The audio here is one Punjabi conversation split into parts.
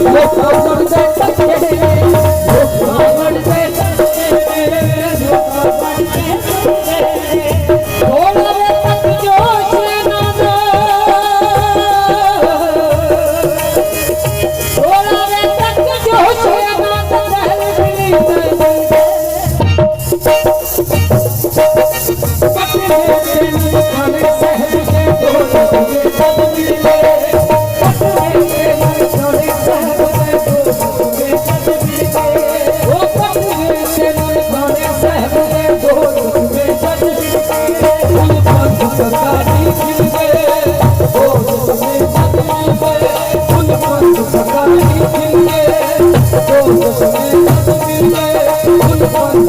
Let's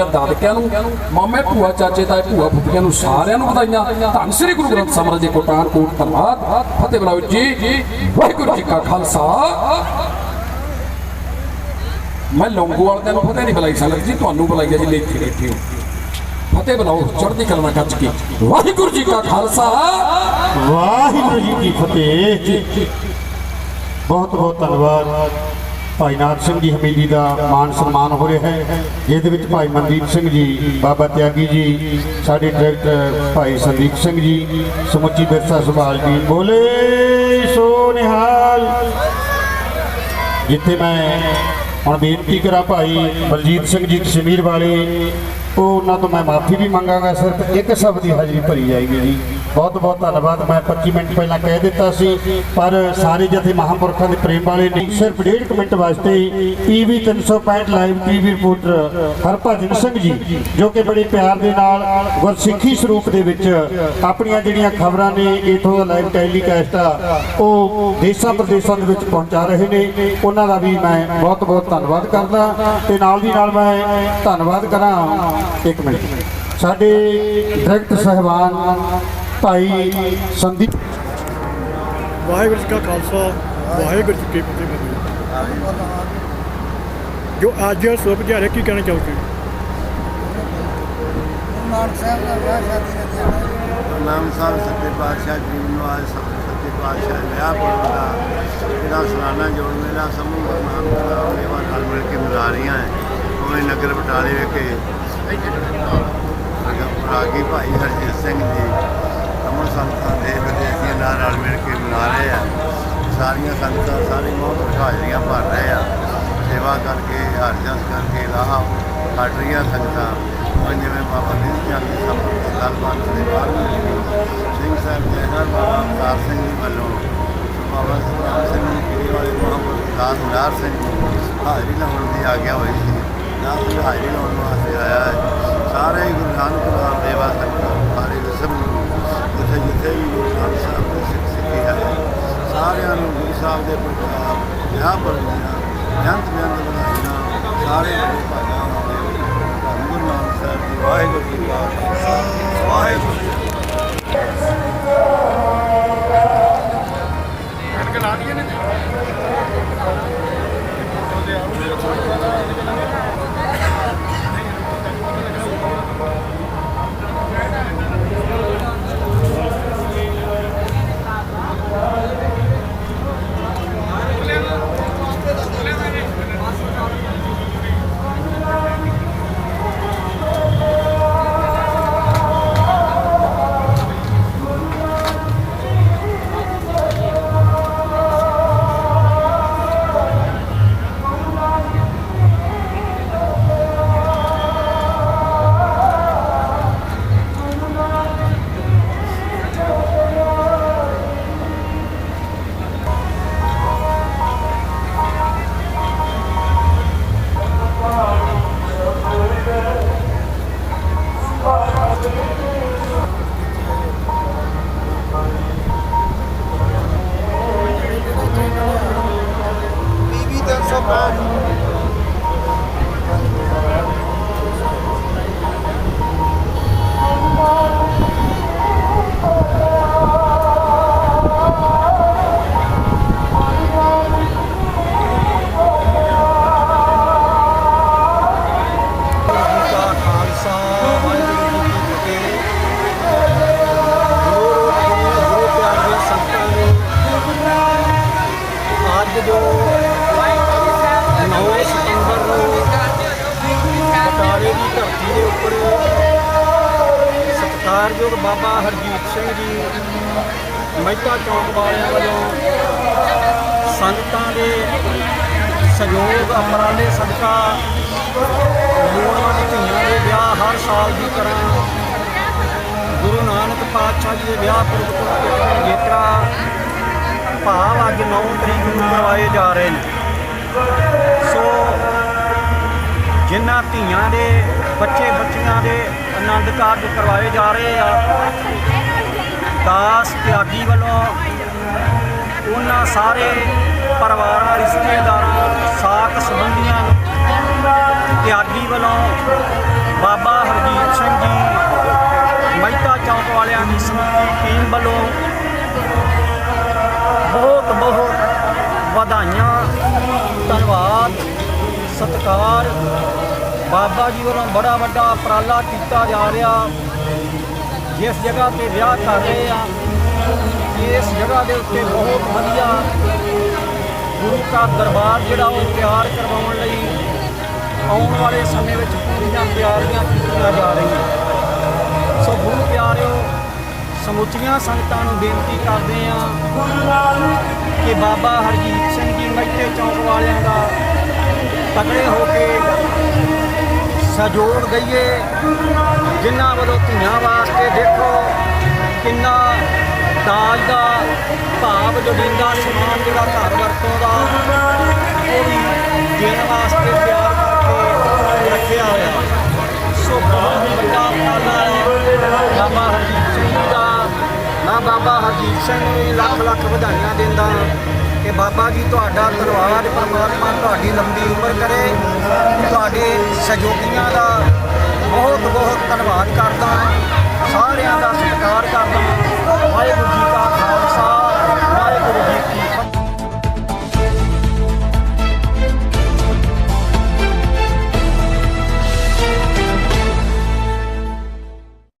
ਸ੍ਰੀ ਦਾਦਕਿਆਂ ਨੂੰ। ਮਾਮੇ ਭੂਆ ਚਾਚੇ ਤਾਏ ਭੂਆ ਫੁੱਫੀਆਂ ਨੂੰ ਸਾਰਿਆਂ ਨੂੰ ਵਧਾਈਆਂ। ਧੰਨ ਸ੍ਰੀ ਗੁਰੂ ਗ੍ਰੰਥ ਸਾਹਿਬ ਜੀ ਕੋਟਾਨ ਕੋਟ ਧੰਨਵਾਦ ਫਤਿਹ ਬਲਾਓ ਜੀ। ਵਾਹਿਗੁਰੂ ਜੀ ਕਾ ਖਾਲਸਾ। ਮੈਂ ਲੌਂਗੋ ਵਾਲਿਆਂ ਨੂੰ ਫਤਿਹ ਨਹੀਂ ਬੁਲਾਈ ਸਕਦਾ ਜੀ, ਤੁਹਾਨੂੰ ਬੁਲਾਈਆ ਜੀ ਲੈ ਬੈਠੇ ਹੋ। ਫਤਿਹ ਬੁਲਾਓ, ਚੜ੍ਹਦੀ ਕਲਮਾ ਕੱਚ ਕੇ। ਵਾਹਿਗੁਰੂ ਜੀ ਕਾ ਖਾਲਸਾ। ਵਾਹਿਗੁਰੂ ਜੀ ਕੀ ਫਤਿਹ। ਬਹੁਤ ਬਹੁਤ ਧੰਨਵਾਦ। ਭਾਈ ਨਾਥ ਸਿੰਘ ਜੀ ਹਮੀਦੀ ਦਾ ਮਾਨ ਸਨਮਾਨ ਹੋ ਰਿਹਾ ਹੈ, ਜਿਹਦੇ ਵਿੱਚ ਭਾਈ ਮਨਦੀਪ ਸਿੰਘ ਜੀ, ਬਾਬਾ ਤਿਆਗੀ ਜੀ, ਸਾਡੇ ਡਾਇਰੈਕਟਰ ਭਾਈ ਸੰਦੀਪ ਸਿੰਘ ਜੀ, ਸਮੁੱਚੀ ਵਿਰਸਾ ਸੰਭਾਲ ਜੀ ਬੋਲੇ, ਸੋ ਨਿਹਾਲ। ਜਿੱਥੇ ਮੈਂ ਹੁਣ ਬੇਨਤੀ ਕਰਾਂ ਭਾਈ ਬਲਜੀਤ ਸਿੰਘ ਜੀ ਕਸ਼ਮੀਰ ਵਾਲੇ, ਉਹ ਉਹਨਾਂ ਤੋਂ ਮੈਂ ਮਾਫੀ ਵੀ ਮੰਗਾਂਗਾ, ਸਿਰਫ ਇੱਕ ਸ਼ਬਦ ਦੀ ਹਾਜ਼ਰੀ ਭਰੀ ਜਾਏਗੀ ਜੀ। ਬਹੁਤ ਬਹੁਤ ਧੰਨਵਾਦ। ਮੈਂ 25 ਮਿੰਟ ਪਹਿਲਾਂ ਕਹਿ ਦਿੱਤਾ ਸੀ, ਪਰ ਸਾਰੇ ਜਥੇ ਮਹਾਂਪੁਰਖਾਂ ਦੇ ਪ੍ਰੇਮ ਵਾਲੇ ਨੇ ਸਿਰਫ ਡੇਢ ਕੁ ਮਿੰਟ ਵਾਸਤੇ PV 365 live TV reporter Harbhajan Singh ji, ਜੋ ਕਿ ਬੜੇ ਪਿਆਰ ਦੇ ਨਾਲ ਗੁਰਸਿੱਖੀ ਸਰੂਪ ਦੇ ਵਿੱਚ ਆਪਣੀਆਂ ਜਿਹੜੀਆਂ ਖਬਰਾਂ ਨੇ ਇਥੋਂ ਦਾ ਲਾਈਵ ਟੈਲੀਕਾਸਟ ਆ, ਉਹ ਦੇਸ਼ਾਂ ਪ੍ਰਦੇਸ਼ਾਂ ਦੇ ਵਿੱਚ ਪਹੁੰਚਾ ਰਹੇ ਨੇ। ਉਹਨਾਂ ਦਾ ਵੀ ਮੈਂ ਬਹੁਤ ਬਹੁਤ ਧੰਨਵਾਦ ਕਰਦਾ ਤੇ ਨਾਲ ਦੀ ਨਾਲ ਮੈਂ ਧੰਨਵਾਦ ਕਰਾਂ। ਇੱਕ ਮਿੰਟ। ਸਾਡੇ ਡਾਇਰੈਕਟਰ ਸਹਿਬਾਨ ਭਾਈ ਸੰਦੀਪ। ਵਾਹਿਗੁਰੂ ਜੀ ਕਾ ਖਾਲਸਾ ਵਾਹਿਗੁਰੂ ਜੀ ਕੀ ਫਤਿਹ ਜੋ ਅੱਜ ਸੁਭ ਦਿਹਾੜੇ ਕੀ ਕਹਿਣਾ ਚਾਹੋਗੇ? ਨਾਮ ਸਾਹਿਬ ਸੱਚੇ ਪਾਤਸ਼ਾਹ ਜੀ ਨੂੰ ਅੱਜ ਸਭ ਸੱਚੇ ਪਾਤਸ਼ਾਹ ਲਿਆ ਪੜਦਾ ਇਹਦਾ ਸਲਾਨਾ ਜੋੜ ਮੇਲਾ ਸਮੂਹ ਗੁਰਨਾਮ ਦਾ ਮੇਵਾ ਨਾਲ ਮਿਲ ਕੇ ਮਿਲਾ ਰਹੀਆਂ ਹੈ। ਉਵੇਂ ਨਗਰ ਬਟਾਲੇ ਵਿਖੇ ਰਾਗੀ ਭਾਈ ਹਰਜੀਤ ਸਿੰਘ ਜੀ ਅਮਰ ਸੰਗਤਾਂ ਦੇ ਵਿਦੇਸ਼ੀਆਂ ਨਾਲ ਰਲ ਮਿਲ ਕੇ ਮਿਲਾ ਰਹੇ ਆ। ਸਾਰੀਆਂ ਸੰਗਤਾਂ, ਸਾਰੇ ਬਹੁਤ ਹਾਜ਼ਰੀਆਂ ਭਰ ਰਹੇ ਆ। ਸੇਵਾ ਕਰਕੇ ਹਰਜਸ ਕਰਕੇ ਲਾਹ ਕੱਢ ਰਹੀਆਂ ਸੰਗਤਾਂ। ਹੁਣ ਜਿਵੇਂ ਬਾਬਾ ਦੀਪ ਦੀ ਜੀ ਸਭ ਗੱਲਬਾਤ ਦੇ ਬਾਅਦ ਸਿੰਘ ਸਾਹਿਬ ਦੇ ਹਰ ਬਾਬਾ ਅਵਤਾਰ ਸਿੰਘ ਜੀ ਵੱਲੋਂ ਬਾਬਾ ਸਤਨਾਮ ਸਿੰਘ ਜੀ ਕਿਹੜੇ ਵਾਲੇ ਮਹਾਂਪੁਰਖ ਦਾਸ ਸਿੰਘ ਹਾਜ਼ਰੀ ਲਾਉਣ ਦੀ ਆਗਿਆ ਹੋਈ ਸੀ। ਦਾਸ ਹਾਜ਼ਰੀ ਲਾਉਣ ਵਾਸਤੇ ਆਇਆ ਹੈ। ਸਾਰੇ ਹੀ ਗੁਰੂ ਨਾਨਕ ਦੇਵ ਸੰਗਤਾਂ ਜਿੱਥੇ ਵੀ ਗੁਰੂ ਗ੍ਰੰਥ ਸਾਹਿਬ ਦੀ ਸਿੱਖ ਸਿੱਖੀ ਹੈ। ਸਾਰਿਆਂ ਨੂੰ ਗੁਰੂ ਸਾਹਿਬ ਦੇ ਪ੍ਰਤਾਪ ਵਿਆਹ ਪਰਦੀਆਂ ਜੰਤ ਬਿਆਨ ਬਣਾਈਆਂ, ਸਾਰੇ ਸਤਿਕਾਰਯੋਗ ਬਾਬਾ ਹਰਜੀਤ ਸਿੰਘ ਜੀ, ਮਹਿਤਾ ਚੌਂਕ ਵਾਲਿਆਂ ਵੱਲੋਂ ਸੰਗਤਾਂ ਦੇ ਸਹਿਯੋਗ, ਅਪਰਾਲੇ ਸਦਕਾ ਲੋੜਵੰਦ ਧੀਆਂ ਦੇ ਵਿਆਹ ਹਰ ਸਾਲ ਦੀ ਤਰ੍ਹਾਂ ਗੁਰੂ ਨਾਨਕ ਪਾਤਸ਼ਾਹ ਜੀ ਦੇ ਵਿਆਹ ਪੁਰਬ ਜੇਕਰਾ ਭਾਵ ਅੱਜ 9 ਤਰੀਕ ਨੂੰ ਕਰਵਾਏ ਜਾ ਰਹੇ ਨੇ। ਸੋ ਜਿਨ੍ਹਾਂ ਧੀਆਂ ਦੇ ਬੱਚੇ ਬੱਚੀਆਂ ਦੇ ਆਨੰਦ ਕਾਰਜ ਕਰਵਾਏ ਜਾ ਰਹੇ ਆ। ਦਾਸ ਤਿਆਗੀ ਵੱਲੋਂ ਉਹਨਾਂ ਸਾਰੇ ਪਰਿਵਾਰਾਂ, ਰਿਸ਼ਤੇਦਾਰਾਂ ਸਾਕ ਸੰਬੰਧੀਆਂ ਤਿਆਗੀ ਵੱਲੋਂ ਬਾਬਾ ਹਰਜੀਤ ਸਿੰਘ ਜੀ, ਮਹਿਤਾ ਚੌਂਕ ਵਾਲਿਆਂ ਦੀ ਸਮੂਹ ਟੀਮ ਵੱਲੋਂ ਬਹੁਤ ਬਹੁਤ ਵਧਾਈਆਂ, ਧੰਨਵਾਦ, ਸਤਿਕਾਰ ਬਾਬਾ ਜੀ ਵੱਲੋਂ ਬੜਾ ਵੱਡਾ ਉਪਰਾਲਾ ਕੀਤਾ ਜਾ ਰਿਹਾ। ਜਿਸ ਜਗ੍ਹਾ ਤੇ ਵਿਆਹ ਕਰ ਰਹੇ ਆ, ਇਸ ਜਗ੍ਹਾ ਦੇ ਉੱਤੇ ਬਹੁਤ ਵਧੀਆ ਗੁਰੂ ਦਾ ਦਰਬਾਰ ਜਿਹੜਾ ਉਹ ਤਿਆਰ ਕਰਵਾਉਣ ਲਈ ਆਉਣ ਵਾਲੇ ਸਮੇਂ ਵਿੱਚ ਪੂਰੀਆਂ ਤਿਆਰੀਆਂ ਕੀਤੀਆਂ ਜਾ ਰਹੀਆਂ। ਸੋ ਗੁਰੂ ਪਿਆਰਿਓ, ਸਮੁੱਚੀਆਂ ਸੰਗਤਾਂ ਨੂੰ ਬੇਨਤੀ ਕਰਦੇ ਆ ਕਿ ਬਾਬਾ ਹਰਜੀਤ ਸਿੰਘ ਜੀ ਮੱਥੇ ਚੌਂਕ ਵਾਲਿਆਂ ਦਾ ਤਕੜੇ ਹੋ ਕੇ ਸਹਿਯੋਗ ਦਈਏ। ਜਿਨ੍ਹਾਂ ਵੱਲੋਂ ਧੀਆਂ ਵਾਸਤੇ ਦੇਖੋ ਕਿੰਨਾ ਦਾਜ ਦਾ ਭਾਵ ਲੋੜੀਂਦਾ ਸਮਾਨ ਜਿਹੜਾ ਘਰ ਵਰਤੋਂ ਦਾ, ਉਹ ਵੀ ਦੇਣ ਵਾਸਤੇ ਪਿਆਰ ਕਰਕੇ ਰੱਖਿਆ ਹੋਇਆ। ਸੋ ਬਹੁਤ ਵੱਡਾ ਉਪਰਾਲਾ ਹੈ। ਬਾਬਾ ਹਰਜੀਤ ਸਿੰਘ ਜੀ ਦਾ। ਮੈਂ ਬਾਬਾ ਹਰਜੀਤ ਸਿੰਘ ਨੂੰ ਲੱਖ ਲੱਖ ਵਧਾਈਆਂ ਦਿੰਦਾ ਕਿ ਬਾਬਾ ਜੀ ਤੁਹਾਡਾ ਧੰਨਵਾਦ ਪਰਮਾਤਮਾ ਤੁਹਾਡੀ ਲੰਬੀ ਉਮਰ ਕਰੇ ਤੁਹਾਡੇ ਸਹਿਯੋਗੀਆਂ ਦਾ